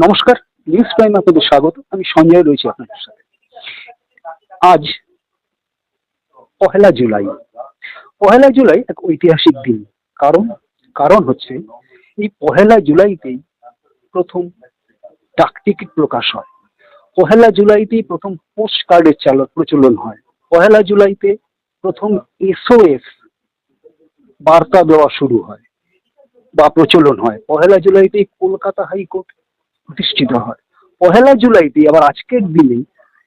নমস্কার news prime আপনাদের স্বাগত। আমি সঞ্জয় রয়েছি আপনাদের সাথে। আজ পহেলা জুলাই। পহেলা জুলাই এক ঐতিহাসিক দিন। কারণ কারণ হচ্ছে, এই পহেলা জুলাইতেই প্রথম ডাক টিকিট প্রকাশ হয়। পহেলা জুলাইতেই প্রথম পোস্ট কার্ডের চালক প্রচলন হয়। পহেলা জুলাইতে প্রথম এসওএস বার্তা দেওয়া শুরু হয় বা প্রচলন হয়। পহেলা জুলাইতেই কলকাতা হাইকোর্ট প্রতিষ্ঠিত হয়। পহেলা জুলাইতে আবার আজকের দিনে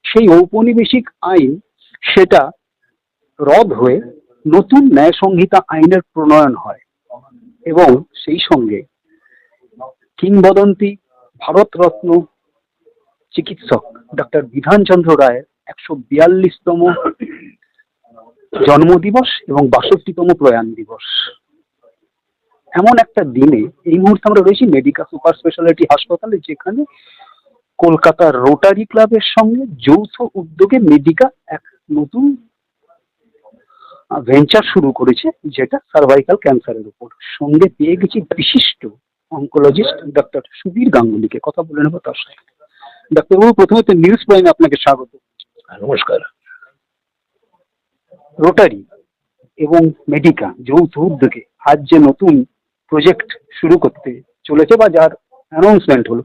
সেই ঔপনিবেশিক আইন সেটা রদ হয়ে নতুন ন্যায় সংহিতা আইনের প্রণয়ন হয় এবং সেই সঙ্গে কিংবদন্তি ভারতরত্ন চিকিৎসক ডক্টর বিধানচন্দ্র রায়ের একশো বিয়াল্লিশতম জন্মদিবস এবং বাষট্টিতম প্রয়াণ দিবস। এমন একটা দিনে এই মুহূর্তে আমরা রয়েছি মেডিকা সুপার স্পেশালিটি হাসপাতালে যেখানে কলকাতার রোটারি ক্লাবের সঙ্গে যৌথ উদ্যোগে মেডিকা এক নতুন ভেঞ্চার শুরু করেছে যেটা সার্ভাইকাল ক্যান্সারের উপর। সঙ্গে পেয়ে গেছি বিশিষ্ট অঙ্কোলজিস্ট ডক্টর সুবীর গাঙ্গুলিকে। কথা বলে নেব তার সাথে। ডাক্তারবাবু প্রথমে তো নিউজ প্রাইমে আপনাকে স্বাগত। নমস্কার। রোটারি এবং মেডিকা যৌথ উদ্যোগে আজ যে নতুন প্রজেক্ট শুরু করতে চলেছে বা যার অ্যানাউন্সমেন্ট হলো।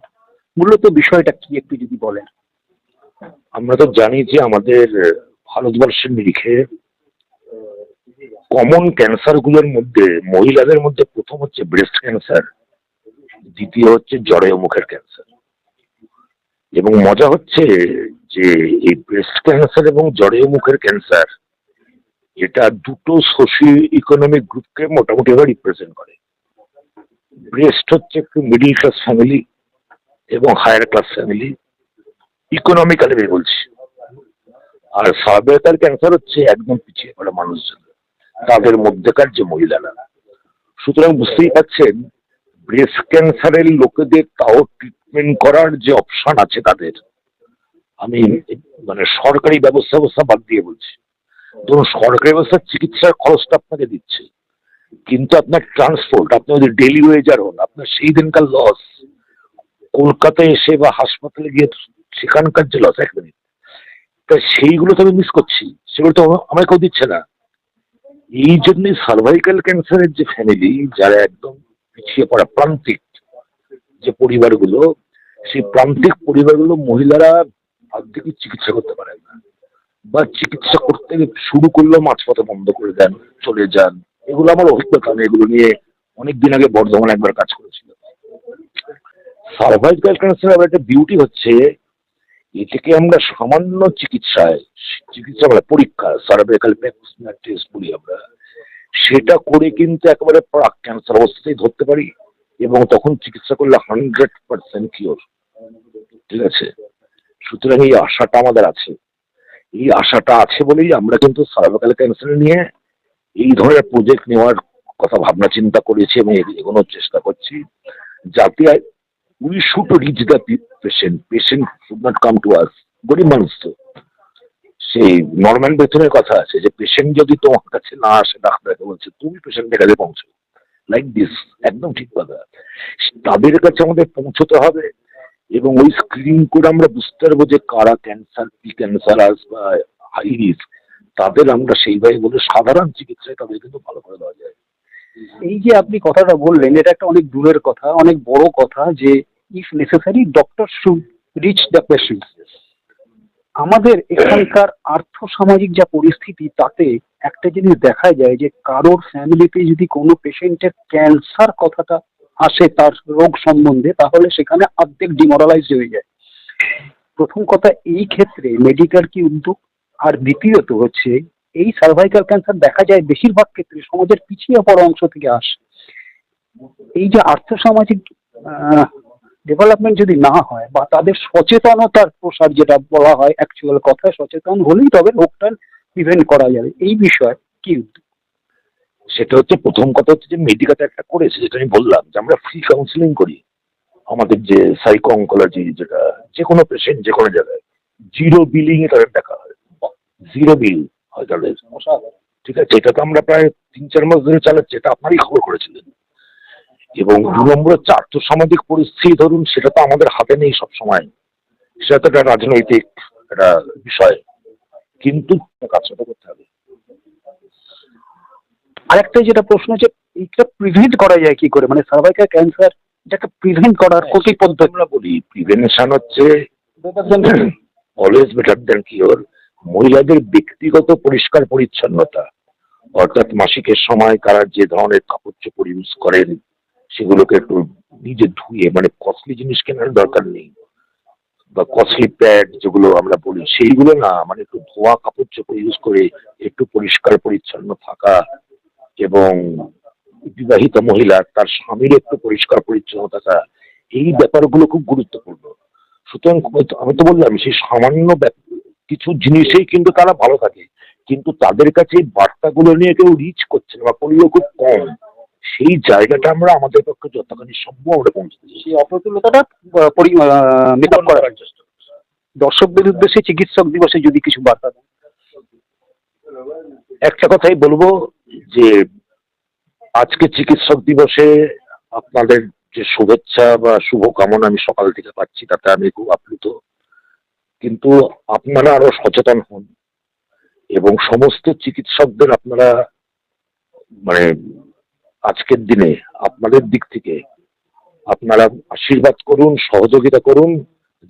মূলত বিষয়টা কি একটু যদি বলেন। আমরা তো জানি যে আমাদের ভারতবর্ষের নিরিখে কমন ক্যান্সারগুলোর মধ্যে মহিলাদের মধ্যে প্রথম হচ্ছে ব্রেস্ট ক্যান্সার দ্বিতীয় হচ্ছে জরায়ু মুখের ক্যান্সার এবং মজা হচ্ছে যে এই ব্রেস্ট ক্যান্সার এবং জরায়ু মুখের ক্যান্সার এটা দুটো সোশিও ইকোনমিক গ্রুপকে মোটামুটি ভাবে রিপ্রেজেন্ট করে। ব্রেস্ট হচ্ছে একটু মিডিল ক্লাস ফ্যামিলি এবং হায়ার ক্লাস ফ্যামিলি ইকোনমিক্যালি আমি বলছি। আর সার্ভাইকাল ক্যান্সার হচ্ছে একদম পিছিয়ে পড়া মানুষজন, তাদের মধ্যেকার যে মহিলারা। সুতরাং বুঝতেই পারছেন ব্রেস্ট ক্যান্সারের লোকেদের তাও ট্রিটমেন্ট করার যে অপশন আছে তাদের, আমি মানে সরকারি ব্যবস্থা ব্যবস্থা বাদ দিয়ে বলছি। ধরুন সরকারি ব্যবস্থার চিকিৎসার খরচটা আপনাকে দিচ্ছে। কিন্তু আপনার ট্রান্সপোর্ট আপনি যদি ডেলি ওয়েজার হন আপনার সেই দিনকার লস কলকাতায় এসে বা হাসপাতালে গিয়ে সেখানকার যে লস এক মিনিট তা সেইগুলো তো আমি মিস করছি। সেগুলো তো আমার কেউ দিচ্ছে না। এই জন্যই সার্ভাইকাল ক্যান্সারের যে ফ্যামিলি যারা একদম পিছিয়ে পড়া প্রান্তিক যে পরিবারগুলো, সেই প্রান্তিক পরিবারগুলো মহিলারা অর্ধেকই চিকিৎসা করতে পারেন না। বা চিকিৎসা করতে শুরু করলেও মাঝপথে বন্ধ করে দেন, চলে যান। এগুলো আমার অভিজ্ঞতা, আমি এগুলো নিয়ে অনেকদিন আগে বর্ধমানে একবার কাজ করেছিলাম। সার্ভাইকাল ক্যান্সার আবার একটা বিউটি হচ্ছে, এটাকে আমরা সামান্য চিকিৎসায়, চিকিৎসা বলে পরীক্ষা সার্ভাইকাল টেস্ট বলি আমরা, সেটা করে কিন্তু একেবারে প্রাক ক্যান্সার অবস্থাতেই ধরতে পারি এবং তখন চিকিৎসা করলে হান্ড্রেড পার্সেন্ট কিওর ঠিক আছে? সুতরাং এই আশাটা আমাদের আছে। এই আশাটা আছে বলেই আমরা কিন্তু সার্ভাইকাল ক্যান্সার নিয়ে এই ধরনের প্রজেক্ট নেওয়ার কথা ভাবনা চিন্তা করেছি এবং এগোনোর চেষ্টা করছি, যাতে we should reach the patient patient should not come to us গরিব মানুষ তো। সেই নর্মাল বেতনের কথা আছে যে পেশেন্ট যদি তোমার কাছে না আসে, ডাক্তারকে বলছে, তুমি পেশেন্টের কাছে পৌঁছো লাইক দিস একদম ঠিক কথা। তাদের কাছে আমাদের পৌঁছতে হবে এবং ওই স্ক্রিনিং করে আমরা বুঝতে পারব যে কারা ক্যান্সার কি ক্যান্সার আস বা হাই রিস্ক তাদের আমরা সেইভাবে বলে সাধারণ চিকিৎসায় তাদের কিন্তু ভালো করে দেওয়া যায়। এই যে আপনি কথাটা বললেন, এটা একটা অনেক দূরের কথা, অনেক বড় কথা যে if necessary doctor should reach the patient আমাদের এখানকার আর্থ সামাজিক যা পরিস্থিতি, তাতে একটা জিনিস দেখা যায় যে কারোর ফ্যামিলিতে যদি কোনো পেশেন্টের ক্যান্সার কথাটা আসে তার রোগ সম্বন্ধে, তাহলে সেখানে অর্ধেক ডিমোরালাইজ হয়ে যায়। প্রথম কথা, এই ক্ষেত্রে মেডিকেল কি উদ্যোগ? আর দ্বিতীয়ত হচ্ছে, এই সার্ভাইকাল ক্যান্সার দেখা যায় বেশিরভাগ ক্ষেত্রে সমাজের পিছিয়ে পড়া অংশ থেকে আসে। এই যে আর্থসামাজিক ডেভেলপমেন্ট যদি না হয় বা তাদের সচেতনতার প্রসার যেটা বলা হয় অ্যাকচুয়াল কথায় সচেতন হলেই তবে রোগটা প্রিভেন্ট করা যাবে। এই বিষয়ে কি সেটা হচ্ছে প্রথম কথা হচ্ছে যে মেডিকাতে একটা করেছে, যেটা আমি বললাম যে আমরা ফ্রি কাউন্সিলিং করি। আমাদের যে সাইকো অঙ্কোলজি যেটা যে কোনো পেশেন্ট যে কোনো জায়গায় জিরো বিলিং এ তাদের দেখা হয়। জিরো বিল হয় তাদের। ঠিক আছে এটা তো আমরা প্রায় তিন চার মাস ধরে চালাচ্ছি এটা আপনারই খবর করেছিলেন। এবং দু নম্বর হচ্ছে আর্থসামাজিক পরিস্থিতি ধরুন সেটা তো আমাদের হাতে নেই সব সময় সেটা তো একটা রাজনৈতিক একটা বিষয়। কিন্তু কাজটা করতে হবে। আরেকটা যেটা প্রশ্ন যে এইটা প্রিভেন্ট করা যায় কি করে? মানে সার্ভাইকাল ক্যান্সার এটাকে প্রিভেন্ট করার হ্যাঁ, কোটি পদ্ধতি। আমরা বলি। প্রিভেনশন হচ্ছে অলওয়েজ বেটার দেন কিওর মহিলাদের ব্যক্তিগত পরিষ্কার পরিচ্ছন্নতা, অর্থাৎ মাসিকের সময় তারা যে ধরনের কাপড় চোপড় ইউজ করেন, সেগুলোকে একটু নিজে ধুয়ে মানে কস্টলি জিনিস কেনার দরকার নেই। বা কস্টলি প্যাড যেগুলো আমরা বলি, সেইগুলো না মানে একটু ধোয়া কাপড় চোপড় ইউজ করে একটু পরিষ্কার পরিচ্ছন্ন থাকা এবং বিবাহিত মহিলা তার স্বামীর একটু পরিষ্কার পরিচ্ছন্ন থাকা, এই ব্যাপারগুলো খুব গুরুত্বপূর্ণ। সুতরাং আমি তো বললাম, সেই সামান্য কিছু জিনিসেই কিন্তু তারা ভালো থাকে। কিন্তু তাদের কাছে এই বার্তাগুলো নিয়ে কেউ রিচ করছে না বা করলেও খুব কম। সেই জায়গাটা আমরা আমাদের পক্ষে যতখানি সম্ভব আমরা পৌঁছে সেই অপ্রতুলতাটা মেকআপ করার দর্শকদের উদ্দেশ্যে চিকিৎসক দিবসে যদি কিছু বার্তা দেন। একটা কথাই বলব যে আজকে চিকিৎসক দিবসে আপনাদের যে শুভেচ্ছা বা শুভকামনা আমি সকাল থেকে পাচ্ছি তাতে আমি খুব আপ্লুত। কিন্তু আপনারা আরও সচেতন হন। এবং সমস্ত চিকিৎসকদের আপনারা মানে আজকের দিনে আপনাদের দিক থেকে আপনারা আশীর্বাদ করুন, সহযোগিতা করুন,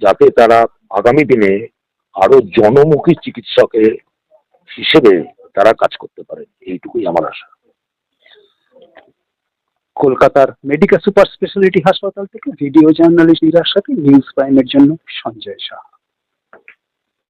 যাতে তারা আগামী দিনে আরও জনমুখী চিকিৎসকের হিসেবে তারা কাজ করতে পারে। এইটুকুই আমার আশা। কলকাতার মেডিকেল সুপার স্পেশালিটি হাসপাতাল থেকে ভিডিও জার্নালিস্ট নিরার সাথে নিউজ প্রাইমের জন্য সঞ্জয় শাহ।